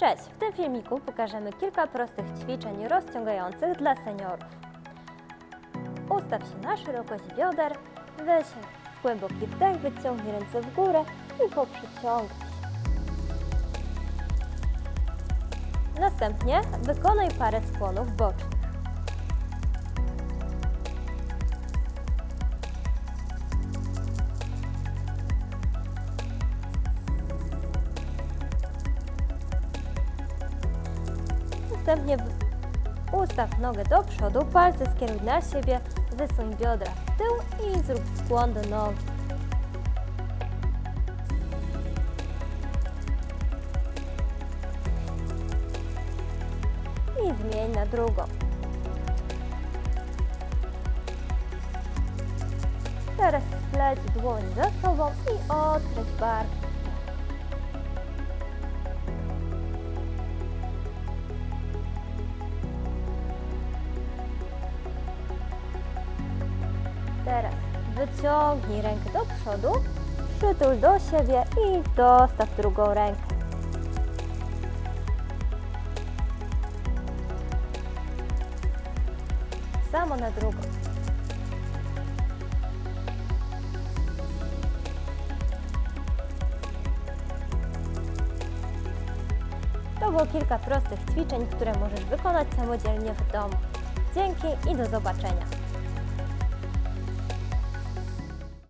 Cześć! W tym filmiku pokażemy kilka prostych ćwiczeń rozciągających dla seniorów. Ustaw się na szerokość bioder, weź głęboki wdech, wyciągnij ręce w górę i poprzyciągaj się. Następnie wykonaj parę skłonów bocznych. Następnie ustaw nogę do przodu, palce skieruj na siebie, wysuń biodra w tył i zrób skłon do nogi. I zmień na drugą. Teraz spleć dłoń za sobą i odkręć bark. Teraz wyciągnij rękę do przodu, przytul do siebie i dostaw drugą rękę. Samo na drugą. To było kilka prostych ćwiczeń, które możesz wykonać samodzielnie w domu. Dzięki i do zobaczenia.